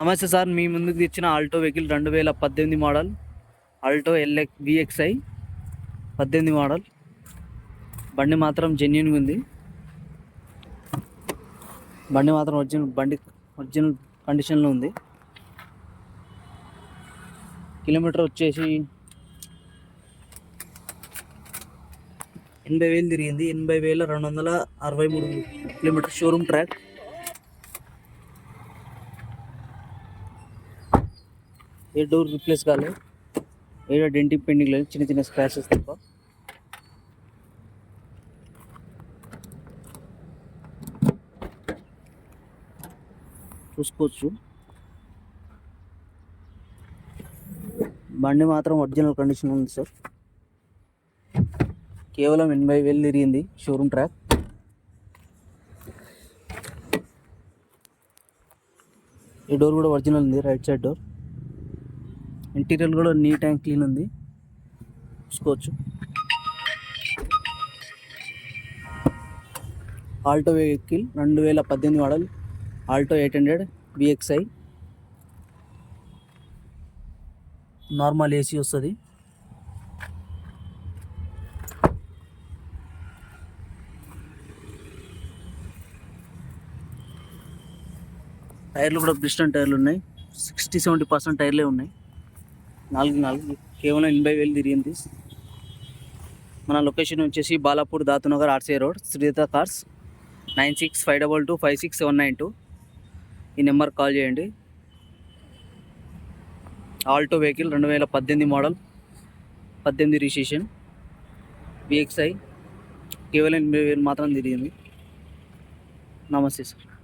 నమస్తే సార్ మీ ముందుకు తెచ్చిన ఆల్టో వెహికల్ రెండు వేల పద్దెనిమిది మోడల్ ఆల్టో ఎల్ఎక్ విఎక్స్ఐ పద్దెనిమిది మోడల్. బండి మాత్రం జెన్యున్గా ఉంది. బండి మాత్రం ఒరిజినల్ బండి ఒరిజినల్ కండిషన్లో ఉంది. కిలోమీటర్ వచ్చేసి ఎనభై వేలు తిరిగింది. ఎనభై వేల రెండు వందల అరవై మూడు కిలోమీటర్ షోరూమ్ ట్రాక్ ఏ డోర్ రిప్లేస్ కాలేదు ఏదో డెంటింగ్ పెండింగ్ లేదు. చిన్న చిన్న స్క్రాచెస్ తప్ప. చూసుకోవచ్చు. బండి మాత్రం ఒరిజినల్ కండిషన్ ఉంది సార్ కేవలం ఎనభై వేలు తిరిగింది షోరూమ్ ట్రాక్ ఈ డోర్ కూడా ఒరిజినల్ ఉంది రైట్ సైడ్ డోర్ ఇంటీరియర్ కూడా నీట్ అండ్ క్లీన్ ఉంది. చూసుకోవచ్చు. ఆల్టో వెహికల్ రెండు వేల పద్దెనిమిది model Alto eight hundred BXI normal AC వస్తుంది. టైర్లు కూడా బ్రిస్టన్ టైర్లు ఉన్నాయి. సిక్స్టీ సెవెంటీ పర్సెంట్ టైర్లే ఉన్నాయి. నాలుగు నాలుగు కేవలం ఎనభై వేలు తిరిగింది. మన లొకేషన్ వచ్చేసి Balapur Datunagar RC road Shritha cars nine six five double two five six seven nine two. ఈ నెంబర్ కాల్ చేయండి. ఆల్టో వెహికల్ రెండు వేల పద్దెనిమిది మోడల్ పద్దెనిమిది రిజిస్ట్రేషన్ విఎక్స్ఐ కేవలం ఎనభై వేలు మాత్రం తిరిగింది. నమస్తే సార్.